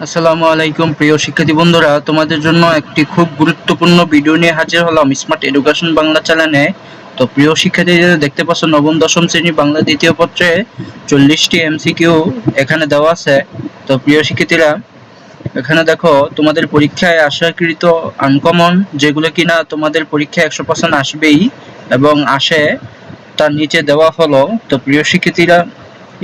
আসসালামু আলাইকুম, প্রিয় শিক্ষার্থী বন্ধুরা। তোমাদের জন্য একটি খুব গুরুত্বপূর্ণ ভিডিও নিয়ে হাজির হলাম স্মার্ট এডুকেশন বাংলা চ্যানেলে তো প্রিয় শিক্ষার্থীদের দেখতে পাচ্ছ, নবম, দশম শ্রেণি বাংলা দ্বিতীয় পত্রে চল্লিশটি এমসিকিউ এখানে দেওয়া আছে। তো প্রিয় শিক্ষার্থীরা, এখানে দেখো, তোমাদের পরীক্ষায় আশাকৃত আনকমন যেগুলো কিনা তোমাদের পরীক্ষায় একশো পার্সেন্ট আসবেই এবং আসে, তার নিচে দেওয়া হলো। তো প্রিয় শিক্ষার্থীরা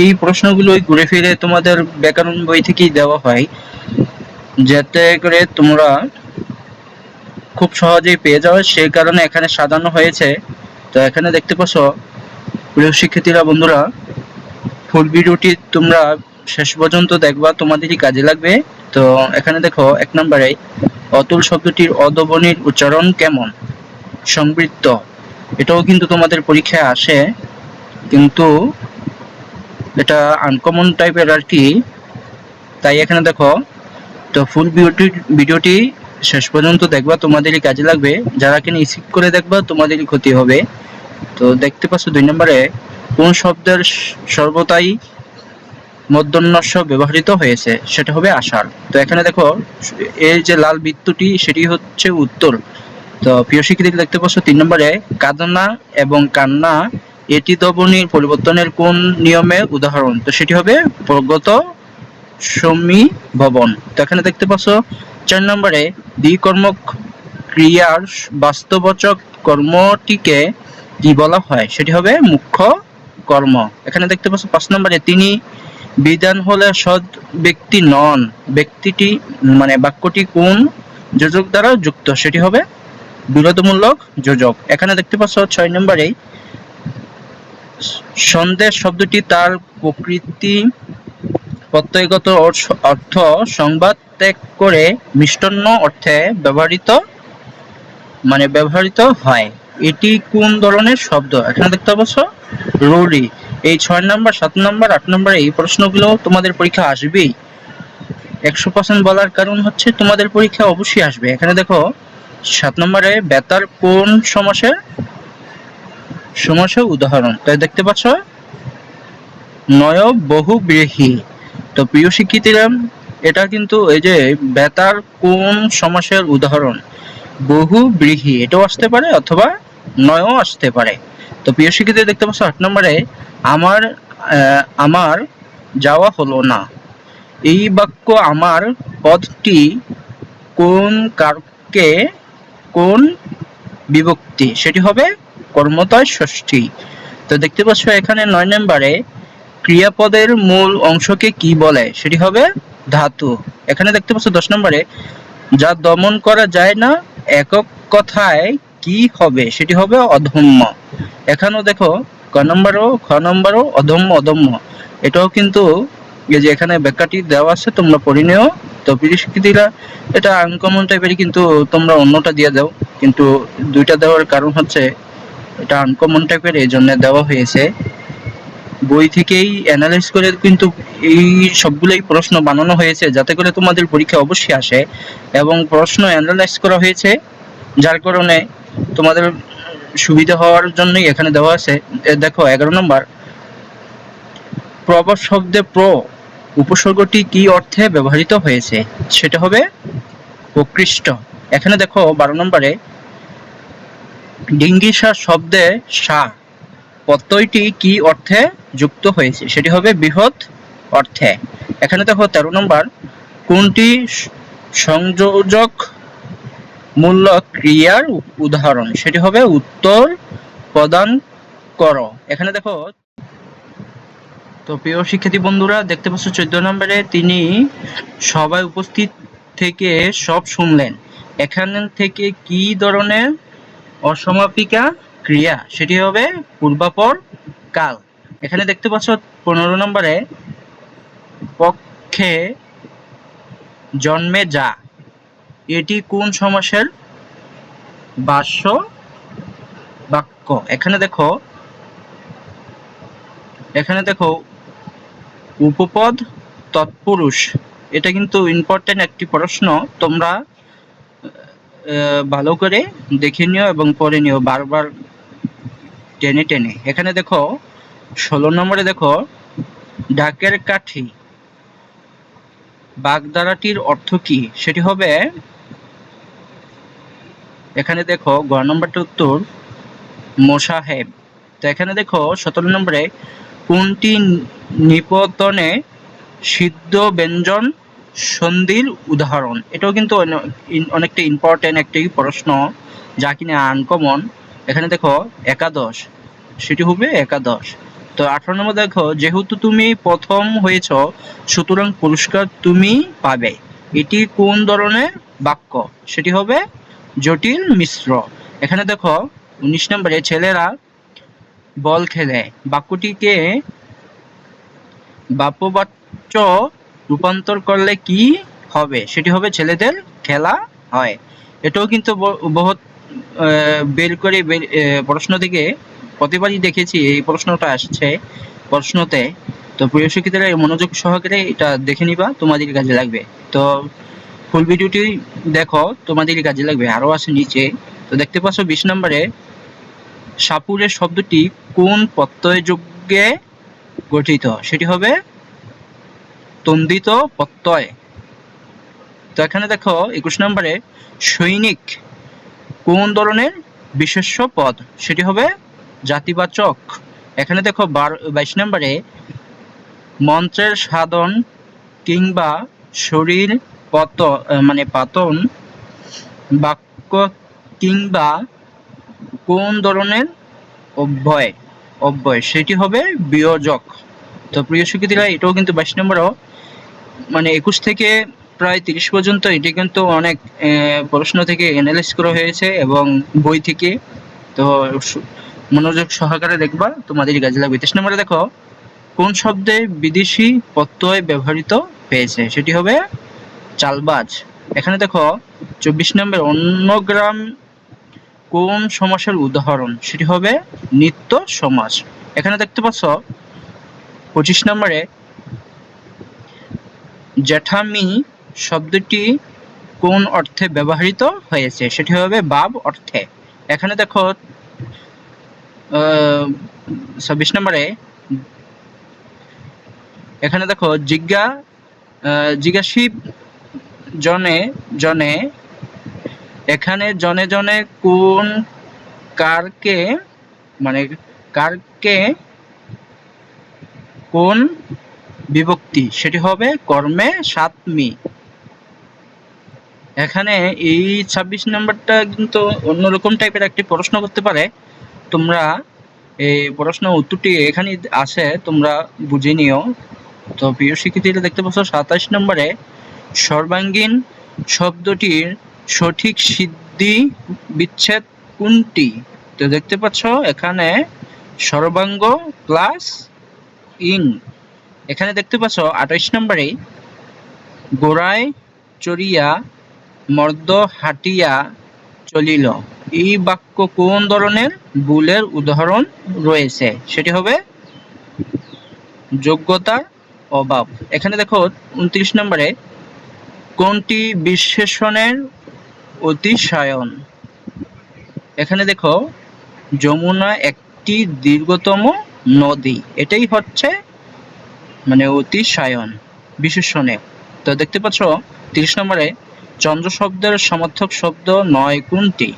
এই প্রশ্নগুলোই ঘুরে ফিরে তোমাদের ব্যাকরণ বই থেকেই দেওয়া হয়, যাতে করে তোমরা খুব সহজেই পেয়ে যাও। সেই কারণে এখানে সাজানো হয়েছে। তো এখানে দেখতে পাচ্ছ, প্রিয় শিক্ষার্থীরা, বন্ধুরা ফুল ভিডিওটি তোমরা শেষ পর্যন্ত দেখবা, তোমাদেরই কাজে লাগবে। তো এখানে দেখো, এক নম্বরে, অতুল শব্দটির অদবনির উচ্চারণ কেমন? সমৃদ্ধ। এটাও কিন্তু তোমাদের পরীক্ষায় আসে। কিন্তু এটা আনকমন টাইপের আর কি। তাই এখানে দেখো, তো ফুল ভিডিওটি ভিডিওটি শেষ পর্যন্ত দেখবা, তোমাদেরই কাজে লাগবে। যারা কিনা স্কিপ করে দেখবা, তোমাদেরই ক্ষতি হবে। তো দেখতে পাচ্ছ দুই নম্বরে, কোন শব্দের স- সর্বদাই মধ্যন্যস্য ব্যবহৃত হয়েছে, সেটা হবে আষাঢ়। তো এখানে দেখো এই যে লাল বৃত্তটি, সেটি হচ্ছে উত্তর। তো প্রিয় শিক্ষার্থী দেখতে পাচ্ছ, তিন নম্বরে, কাদনা এবং কান্না এটি দবনির পরিবর্তনের কোন নিয়মের উদাহরণ? তো সেটি হবে প্রগত সমী ভবন। তো এখানে দেখতে পাচ্ছ, চার নম্বরে দ্বিকর্মক ক্রিয়ার বাস্তবচক কর্মটিকে কি বলা হয়? সেটি হবে মুখ্য কর্ম। এখানে দেখতে পাচ্ছ, পাঁচ নম্বরে তিনি বিধান হলে সৎ ব্যক্তি নন। ব্যক্তিটি মানে বাক্যটি কোন যোজক দ্বারা যুক্ত? সেটি হবে বিরোধমূলক যোজক। এখানে দেখতে পাচ্ছ, ছয় নম্বরে সন্দেশ শব্দটি তার প্রকৃতি প্রত্যয়গত অর্থ- সংবাদ ত্যাগ করে মিষ্টন্ন অর্থে ব্যবহৃত মানে ব্যবহৃত হয়। এটি কোন ধরনের শব্দ? এখানে দেখতে পাচ্ছ রুড়ি এই ছয় নম্বর, সাত নম্বর, আট নম্বর, এই প্রশ্নগুলো তোমাদের পরীক্ষা আসবেই। একশো পার্সেন্ট বলার কারণ হচ্ছে তোমাদের পরীক্ষা অবশ্যই আসবে। এখানে দেখো, সাত নম্বরে, বেতার কোন সমাসের? সমাসের উদাহরণ। তাই দেখতে পাচ্ছ? নয় বহু বহুব্রীহি তো প্রিয় শিক্ষিতীরা এটা কিন্তু এই যে বেতার কোন সমাসের উদাহরণ? বহু ব্রীহি এটাও আসতে পারে অথবা নয়ও আসতে পারে। তো প্রিয় শিক্ষিতী দেখতে পাচ্ছ আট নম্বরে, আমার আমার যাওয়া হলো না। এই বাক্য আমার পদটি কোন কারকে, কোন বিভক্তি? সেটি হবে কর্মতয় ষষ্ঠী। তো দেখতে পাচ্ছ এখানে নয় নম্বরে ক্রিয়াপদের মূল অংশকে কি বলে? সেটি হবে ধাতু। এখানে দেখতে পাচ্ছ দশ নম্বরে, যা দমন করা যায় না, একক কথায় কি হবে? সেটি হবে অধম্য এখানেও দেখো, ক নম্বরও, খ নম্বরও অধম্য অধম্য এটাও কিন্তু এই যে এখানে ব্যাখ্যাটি দেওয়া আছে, তোমরা পড়ে নিও। তো প্রিয় এটা আনকমন টাইপেরই কিন্তু তোমরা অন্যটা দিয়ে দাও। কিন্তু দুইটা দেওয়ার কারণ হচ্ছে এটা আনকমন টাইপের এই জন্য দেওয়া হয়েছে। বই থেকেই অ্যানালাইজ করে কিন্তু এই সবগুলোই প্রশ্ন বানানো হয়েছে, যাতে করে তোমাদের পরীক্ষা অবশ্যই আসে এবং প্রশ্ন অ্যানালাইজ করা হয়েছে, যার কারণে তোমাদের সুবিধা হওয়ার জন্যই এখানে দেওয়া আছে। দেখো, এগারো নম্বর। প্রবাদ শব্দে প্র, উপসর্গটি কি অর্থে ব্যবহৃত হয়েছে? সেটা হবে প্রকৃষ্ট। এখানে দেখো, বারো নম্বরে ডিঙ্গিসা শব্দে সা। প্রত্যয়টি কি অর্থে যুক্ত হয়েছে? সেটি হবে বৃহৎ অর্থে। এখানে দেখো তেরো নম্বর। কোনটি সংযোজক মূল্য ক্রিয়ার উদাহরণ? সেটি হবে উত্তর প্রদান করো। এখানে দেখো, তো প্রিয় শিক্ষার্থী বন্ধুরা, দেখতে পাচ্ছ চোদ্দ নম্বরে তিনি সবাই উপস্থিত থেকে সব শুনলেন। এখান থেকে কি ধরনের অসমাপিকা ক্রিয়া, সেটি হবে পূর্বাপর কাল। এখানে দেখতে পাচ্ছ পনেরো নম্বরে, পক্ষে জন্মে যা। এটি কোন সমাসের বাস্য বাক্য? এখানে দেখো এখানে দেখো, উপপদ তৎপুরুষ। এটা কিন্তু ইম্পর্টেন্ট একটি প্রশ্ন। তোমরা ভালো করে দেখে নিও এবং পড়ে নিও বারবার টেনে টেনে। এখানে দেখো, ষোলো নম্বরে দেখো, ডাকের কাঠি বাগধারাটির অর্থ কি? সেটি হবে, এখানে দেখো, গ নম্বরটা উত্তর, মোসাহেব। তো এখানে দেখো, সতেরো নম্বরে, কোনটি নিপতনে সিদ্ধ ব্যঞ্জন সন্ধির উদাহরণ। এটাও কিন্তু অনেকটা ইম্পর্টেন্ট একটি প্রশ্ন, যা কিনা আনকমন এখানে দেখো, একাদশ। সেটি হবে একাদশ। তো আঠারো নম্বর দেখো, যেহেতু তুমি প্রথম হয়েছ, সুতরাং পুরস্কার তুমি পাবে। এটি কোন ধরনের বাক্য? সেটি হবে জটিল মিশ্র। এখানে দেখো, উনিশ নম্বরে, ছেলেরা বল খেলে। বাক্যটিকে বাপ্যবাচ্য রূপান্তর করলে কি হবে? সেটি হবে ছেলেদের খেলা হয়। এটাও কিন্তু বহুত বের করে প্রশ্ন থেকে প্রতিবারই দেখেছি, এই প্রশ্নটা আসছে প্রশ্নতে। তো প্রিয় শিক্ষিতরা মনোযোগ সহকারে এটা দেখে নিবা, তোমাদের কাজে লাগবে। তো ফুল ভিডিওটি দেখো, তোমাদের কাজে লাগবে। আরও আছে নিচে। তো দেখতে পাচ্ছ, বিশ নম্বরে, সাপুরের শব্দটি কোন প্রত্যয় যুগে গঠিত? সেটি হবে তন্দিত প্রত্যয়। তো এখানে দেখো, একুশ নম্বরে সৈনিক কোন ধরনের বিশেষ্য পদ? সেটি হবে জাতিবাচক। এখানে দেখো বার, বাইশ নম্বরে মন্ত্রের সাধন কিংবা শরীর পত মানে পাতন, বাক্য কিংবা কোন ধরনের অব্যয় অব্যয় সেটি হবে বিয়োজক। তো প্রিয় শিক্ষার্থীরা, এটাও কিন্তু বাইশ নম্বরও মানে একুশ থেকে প্রায় তিরিশ পর্যন্ত এটি কিন্তু অনেক প্রশ্ন থেকে অ্যানালাইজ করা হয়েছে এবং বই থেকে। তো মনোযোগ সহকারে দেখবা, তোমাদের কাজে লাগবে। তেইশ নম্বরে দেখো, কোন শব্দে বিদেশি প্রত্যয় ব্যবহৃত হয়েছে? সেটি হবে চালবাজ। এখানে দেখো, চব্বিশ নম্বর, অন্য গ্রাম কোন সমাসের উদাহরণ? সেটি হবে নিত্য সমাজ এখানে দেখতে পাচ্ছ, পঁচিশ নম্বরে জ্যাঠামি শব্দটি কোন অর্থে ব্যবহৃত হয়েছে? সেটি হবে বাব অর্থে। এখানে দেখো ছাব্বিশ নম্বরে এখানে দেখো জিজ্ঞা আহ, জিজ্ঞাসিব জনে জনে এখানে জনে জনে কোন কারকে মানে কারকে কোন বিভক্তি, সেটি হবে কর্মে সাতমি এখানে এই ছাব্বিশ নাম্বারটা কিন্তু অন্যরকম টাইপের একটি প্রশ্ন করতে পারে। তোমরা এই প্রশ্ন উত্তরটি এখানে আছে তোমরা বুঝে নিও। তো প্রিয় শিক্ষার্থীরা, দেখতে পাচ্ছ সাতাশ নম্বরে সর্বাঙ্গীন শব্দটির সঠিক সিদ্ধি বিচ্ছেদ কোনটি? তো দেখতে পাচ্ছ এখানে সর্বাঙ্গ প্লাস ইন এখানে দেখতে পাচ্ছ, আঠাইশ নম্বরে গোড়ায় চড়িয়া মর্দ হাঁটিয়া চলিল। এই বাক্য কোন ধরনের? বুলের উদাহরণ রয়েছে। সেটি হবে, যোগ্যতার অভাব। এখানে দেখো, উনত্রিশ নম্বরে, কোনটি বিশেষণের অতিশায়ন? এখানে দেখো, যমুনা একটি দীর্ঘতম নদী। এটাই হচ্ছে মানে অতিশায়ন বিশেষণে। তো দেখতে পাচ্ছ, তিরিশ নম্বরে, চন্দ্র শব্দের সমর্থক শব্দ নয় কোনটি?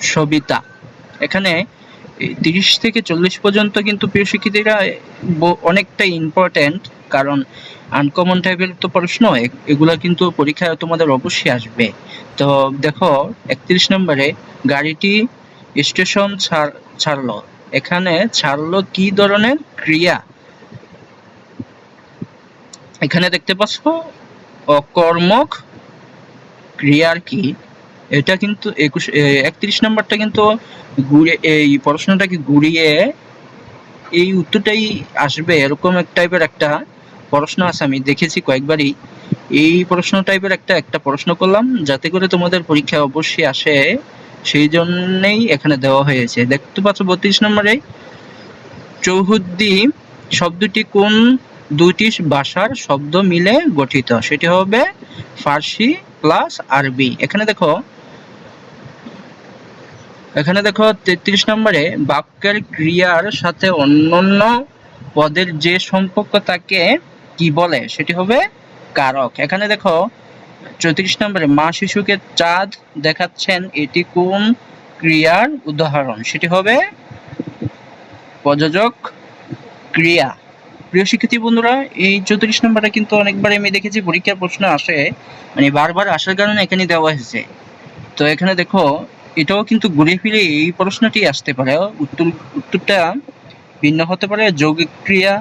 সবিতা। এখানে তিরিশ থেকে চল্লিশ পর্যন্ত কিন্তু প্রিয় শিক্ষার্থীরা অনেকটা ইম্পর্ট্যান্ট কারণ আনকমন টাইপের তো প্রশ্ন এগুলা কিন্তু পরীক্ষায় তোমাদের অবশ্যই আসবে। তো দেখো, একত্রিশ নম্বরে, গাড়িটি স্টেশন ছাড়- ছাড়লো। এখানে ছাড়লো কি ধরনের ক্রিয়া? এখানে দেখতে পাচ্ছ, অকর্মক ক্রিয়ার কি? এটা কিন্তু একুশ একত্রিশ নম্বরটা কিন্তু ঘুরে, এই প্রশ্নটাকে ঘুরিয়ে এই উত্তরটাই আসবে, এরকম এক টাইপের একটা প্রশ্ন আছে। আমি দেখেছি কয়েকবারই। এই প্রশ্ন টাইপের একটা একটা প্রশ্ন করলাম, যাতে করে তোমাদের পরীক্ষা অবশ্যই আসে। সেই জন্যেই এখানে দেওয়া হয়েছে। দেখতে পাচ্ছ, বত্রিশ নম্বরে, চৌহদ্দি শব্দটি কোন দুইটি ভাষার শব্দ মিলে গঠিত। সেটি হবে ফার্সি প্লাস আরবি। এখানে দেখো এখানে দেখো তেত্রিশ নম্বরে, বাক্যের ক্রিয়ার সাথে অন্যান্য পদের যে সম্পর্ক তাকে কি বলে? সেটি হবে কারক। এখানে দেখো, চৌত্রিশ নম্বরে, মা শিশুকে চাঁদ দেখাচ্ছেন। এটি কোন ক্রিয়ার উদাহরণ? সেটি হবে প্রযোজক ক্রিয়া। প্রিয় শিক্ষার্থী বন্ধুরা, এই চৌত্রিশ নম্বরটা কিন্তু অনেকবার আমি দেখেছি, পরীক্ষার প্রশ্ন আসে মানে বারবার আসার কারণে এখানে দেওয়া হয়েছে। তো এখানে দেখো, এটাও কিন্তু ঘুরে ফিরে এই প্রশ্নটি আসতে পারে। উত্তর, উত্তরটা ভিন্ন হতে পারে, যৌগিক ক্রিয়া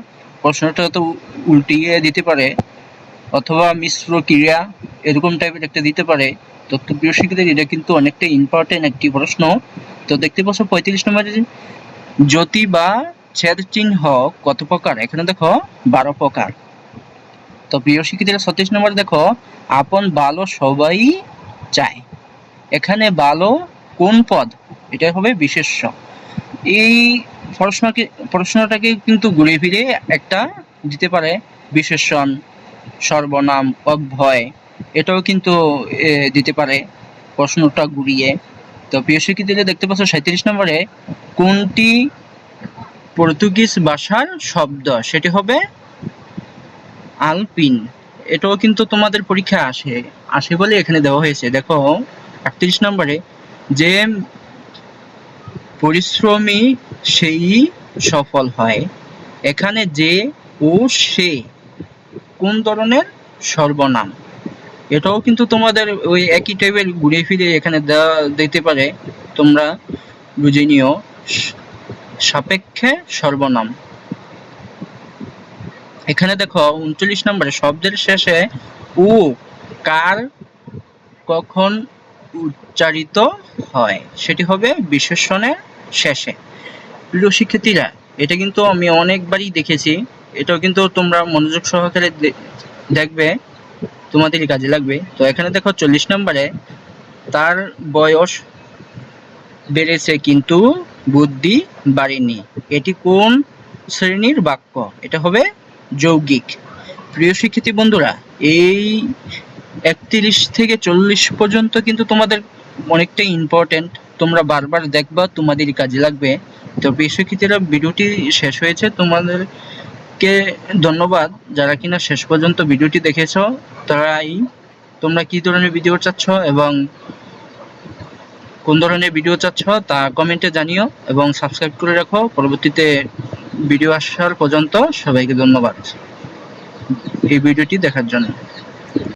প্রশ্নটা তো উল্টিয়ে দিতে পারে, অথবা মিশ্র ক্রিয়া এরকম টাইপের একটা দিতে পারে। তো তো প্রিয় শিক্ষার্থী, এটা কিন্তু অনেকটা ইম্পর্টেন্ট একটি প্রশ্ন। তো দেখতে পাচ্ছ, পঁয়ত্রিশ নম্বরে জ্যোতি বা ছেদ চিহ্ন কত প্রকার? এখানে দেখো, বারো প্রকার। তো প্রিয় শিক্ষার্থীরা, ছত্রিশ নম্বরে দেখো, আপন ভালো সবাই চায়। এখানে ভালো কোন পদ? এটা হবে বিশেষ্য। এই প্রশ্নকে, প্রশ্নটাকে কিন্তু ঘুরে ফিরে একটা দিতে পারে বিশেষণ সর্বনাম অভয় এটাও কিন্তু দিতে পারে প্রশ্নটা ঘুরিয়ে। তো প্রিয় শিক্ষার্থীরা, দেখতে পাচ্ছ সাঁত্রিশ নম্বরে কোনটি পর্তুগিজ ভাষার শব্দ, সেটি হবে আলপিন। এটাও কিন্তু তোমাদের পরীক্ষা আসে আসে বলে এখানে দেওয়া হয়েছে। দেখো আটত্রিশ নম্বরে, যে পরিশ্রমী সেই সফল হয়। এখানে যে ও সে, কোন ধরনের সর্বনাম? এটাও কিন্তু তোমাদের ওই একই টাইপের ঘুরে ফিরে এখানে দেওয়া দিতে পারে, তোমরা বুঝে নিও। সাপেক্ষে সর্বনাম। এখানে দেখো, উনচল্লিশ নম্বরে, শব্দের শেষে উ, কার কখন উচ্চারিত হয়? সেটি হবে বিশেষণের শেষে। প্রিয় শিক্ষার্থীরা, এটা কিন্তু আমি অনেকবারই দেখেছি। এটাও কিন্তু তোমরা মনোযোগ সহকারে দেখবে, তোমাদেরই কাজে লাগবে। তো এখানে দেখো, চল্লিশ নম্বরে, তার বয়স বেড়েছে কিন্তু বুদ্ধি বাড়েনি এটি কোন শ্রেণির বাক্য? এটা হবে যৌগিক। প্রিয় শিক্ষার্থী বন্ধুরা, এই একত্রিশ থেকে চল্লিশ পর্যন্ত কিন্তু তোমাদের অনেকটা ইম্পর্টেন্ট তোমরা বারবার দেখবা, তোমাদেরই কাজে লাগবে। তো প্রিয় শিক্ষার্থীরা, ভিডিওটি শেষ হয়েছে। তোমাদেরকে ধন্যবাদ। যারা কিনা শেষ পর্যন্ত ভিডিওটি দেখেছ, তারাই তোমরা কি ধরনের ভিডিও চাচ্ছ এবং কোন ধরনের ভিডিও চাচ্ছ তা কমেন্টে জানিও এবং সাবস্ক্রাইব করে রাখো। পরবর্তীতে ভিডিও আসার পর্যন্ত সবাইকে ধন্যবাদ। এই ভিডিওটি দেখার জন্য।